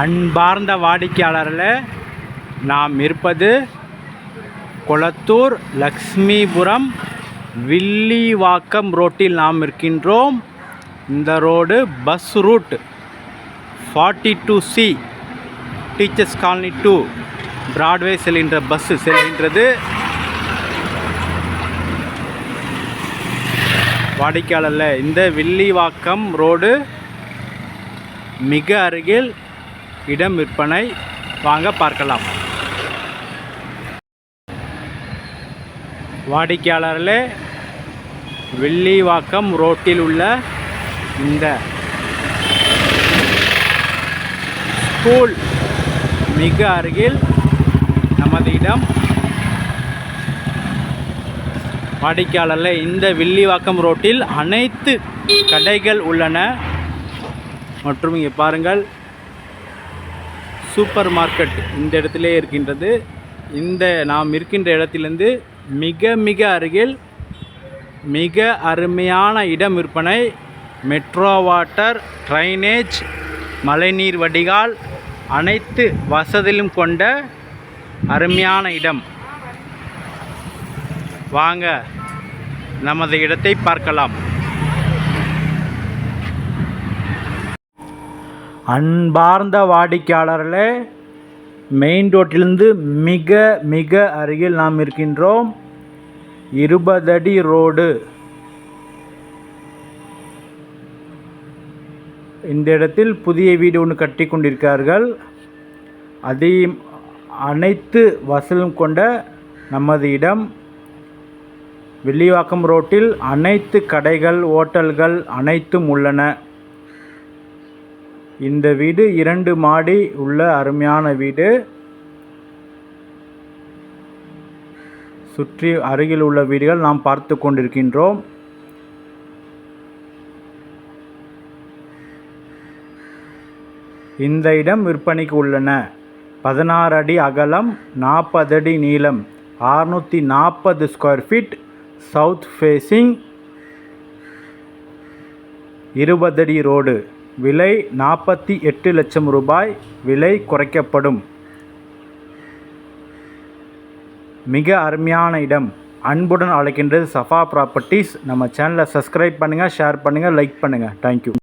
அன்பார்ந்த வாடிக்கையாளர்களே நாம் இருப்பது கொளத்தூர் லக்ஷ்மிபுரம் வில்லிவாக்கம் ரோட்டில் நாம் இருக்கின்றோம். இந்த road bus route forty two C teachers colony to Broadway செல்கின்ற பஸ்ஸு செல்கின்றது. வாடிக்கையாளரில் இந்த வில்லிவாக்கம் ரோடு மிக அருகில் இடம் விற்பனை வாங்க பார்க்கலாம். வாடிக்கையாளர்களே வெள்ளிவாக்கம் ரோட்டில் உள்ள இந்த ஸ்கூல் மிக அருகில் நமது இடம். வாடிக்கையாளரில் இந்த வில்லிவாக்கம் ரோட்டில் அனைத்து கடைகள் உள்ளன. மற்றும் இங்கே பாருங்கள் சூப்பர் மார்க்கெட் இந்த இடத்திலே இருக்கின்றது. இந்த நாம் இருக்கின்ற இடத்திலிருந்து மிக மிக அருகில் மிக அருமையான இடம் விற்பனை. மெட்ரோ வாட்டர் ட்ரைனேஜ் மழைநீர் வடிகால் அனைத்து வசதியிலும் கொண்ட அருமையான இடம். வாங்க நமது இடத்தை பார்க்கலாம். அன்பார்ந்த வாடிக்கையாளர்களே மெயின் ரோட்டிலிருந்து மிக மிக அருகில் நாம் இருக்கின்றோம். இருபது அடி ரோடு இந்த இடத்தில் புதிய வீடு ஒன்று கட்டி கொண்டிருக்கிறார்கள். அதையும் அனைத்து வசலும் கொண்ட நமது இடம். வெள்ளிவாக்கம் ரோட்டில் அனைத்து கடைகள் ஓட்டல்கள் அனைத்தும் உள்ளன. இந்த வீடு இரண்டு மாடி உள்ள அருமையான வீடு. சுற்றி அருகில் உள்ள வீடுகள் நாம் பார்த்து கொண்டிருக்கின்றோம். இந்த இடம் விற்பனைக்கு உள்ளன. பதினாறு அடி அகலம் நாற்பது அடி நீளம் அறுநூற்றி நாற்பது ஸ்கொயர் ஃபீட் சவுத் ஃபேஸிங் இருபது அடி ரோடு விலை நாற்பத்தி எட்டு லட்சம் ரூபாய் விலை குறைக்கப்படும். மிக அருமையான இடம். அன்புடன் அழைக்கின்றது சஃபா ப்ராப்பர்ட்டிஸ் நம்ம சேனலை சப்ஸ்கிரைப் பண்ணுங்கள் ஷேர் பண்ணுங்கள் லைக் பண்ணுங்கள் தேங்க்யூ